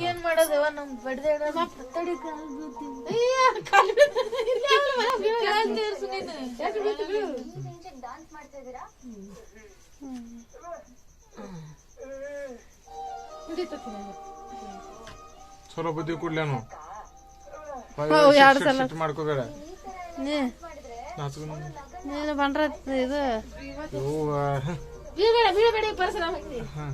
ಏನ್ ಮಾಡೋದವ ನಮ್ ಬಡ್ದೆ ಚಲೋ ಬುದ್ಧಿ ಕೊಡ್ಲೇನು ಎರಡ್ ಸಲ. ಮಾಡ್ಕೋಬೇಡ ನೀನು ಬಂಡ್ರ ಇದು. ಬೀಳ್ಬೇಡ ಬೀಳ್ಬೇಡ ಪರಿಸರ ಹಾ.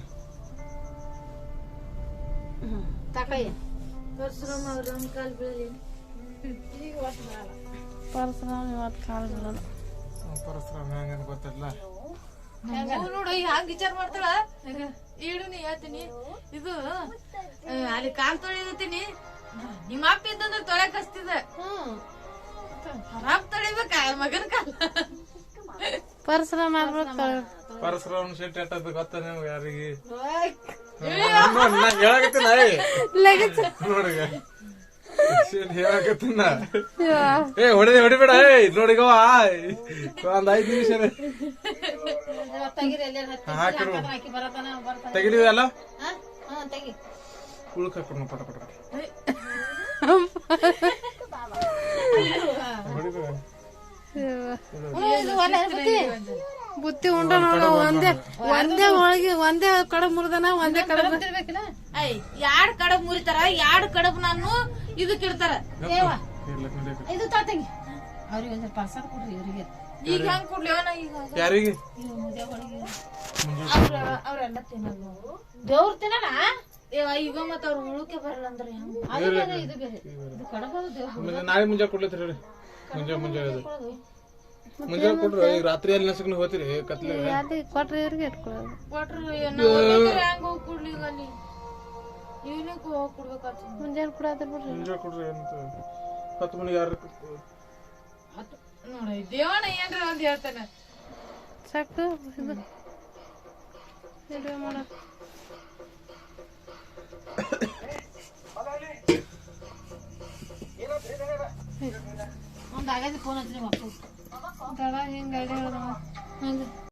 ಪರಶುರಾಮ ಅವ್ರ ಕಾಲ್ ಪರಶುರಾಮ ಇವತ್ತು ಕಾಲು ಬೀಳಲ್ಲ ಪರಸ್ಪರ ಹೆಂಗೇನು ಗೊತ್ತಿಲ್ಲ? ನೋಡು ಹಂಗ ವಿಚಾರ ಮಾಡ್ತಾಳ. ಹೇಳ್ತೀನಿ ಇದು ಅಲ್ಲಿ ಕಾಲ್ ತೊಳಿದತೀನಿ ನಿಮ್ಮ ಅಪ್ಪ ಇದ್ದಂದ್ರೆ ತೊಳೆಕ್ ಹಚ್ತಿದ ರಾಮ್ ತೊಳಿಬೇಕ ಮಗನ ಕಾಲ. ಪರಶುರಾಮ ಪರಸ್ಪರ ಶೆಟ್ಟಿ ಎಟ್ಟದ ಗೊತ್ತ ನಿಮ್ಗೆ ಯಾರಿಗೆ? ಏ ಹೊಡೆದ ಹೊಡಿಬೇಡ ಏ ನೋಡಿಗವ ಒಂದ್ ಐದು ನಿಮಿಷ ಹಾಕಿರು ತೆಗಿದೀವಿ ಅಲ್ಲ? ಉಳ್ಕ ಹಾಕೊಂಡು ಪಟ ಪಟ ಪಟ. ಹೊಡಿಬೇಡ. ಬುತ್ತಿ ಉಂಡ ನೋಡ ಒಂದೇ ಒಂದೇ ಒಳಗೆ ಒಂದೇ ಕಡಬ್ ಮುರಿದನ ಒಂದೇ ಕಡಬ್ ಐ ಯಾಡ್ ಕಡಬ್ ಮುರಿತಾರ ಯಾಡ್ ಕಡಬ್ ನಾನು ಇದಕ್ಕೆ ಇಡ್ತಾರ. ಇದು ತಾತಂಗಿ. ಅವ್ರಿಗೆ ಒಂದ್ ಪ್ರಸಾದ ಕೊಡ್ರಿ ಇವರಿಗೆ. ಈಗ ಹೆಂಗ್ ಕೊಡ್ಲೇವನ ಈಗ? ಯಾರಿಗೆ? ಅವ್ರ ಅವ್ರ ಅಣ್ಣ ತಿನ್ನಲ್ಲ ದೇವ್ರ ತಿನ್ನಲ್ಲ? ಈಗ ಮತ್ತ ಅವ್ರ ಉಳುಕೆ ಬರಲ್ಲ ಅಂದ್ರೆ ಹೆಂಗ್? ಇದು ಬೇರೆ. ಇದು ಕಡಬದು ದೇವ್ರ ಮುಂಜಾನೆ ನಾಳೆ ಮುಂಜಾನೆ ಕೊಡ್ಲತ್ತೀರಿ ಹೇಳಿ ಮುಂಜಾನೆ ಮುಂಜಾನೆ ಕೊಡ್ರಿ ಈಗ ರಾತ್ರಿ ಅಲ್ಲಿ ನಸಕ್ನ ಹೋಗ್ತೀರಿ ಕತ್ಲೆ. ಅಲ್ಲಿ ಕೊಟ್ರೆ ಇವ್ರಿಗೆ ಇಟ್ಕೊಳ್ಳೋದು. ಕೊಟ್ರು ಹೆಂಗ್ ಹೋಗಿ ಕೊಡ್ಲಿ ಈಗ ಅಲ್ಲಿ ಇವನಿಗೂ ಹೋಗ್ ಕೊಡ್ಬೇಕಾಗ್ತದ. ಮುಂಜಾನೆ ಕೂಡ ಬಿಡ್ರಿ ಮುಂಜಾನೆ ಕೊಡ್ರಿ ಏನಂತ ಹತ್ತು ಮಣಿಗೆ ಯಾರು ನೋಡಿ ದೇವಣ್ಣ ಏನ್ರ ಅಂತ ಹೇಳ್ತಾನೆ. ಸಾಕು ಇದು. ಒಂದ್ ಆಗದೆ ಫೋನ್ ಹಚ್ಚಿ ಮಕ್ಕಳು ಹಂಗೆ ಹಂಗ.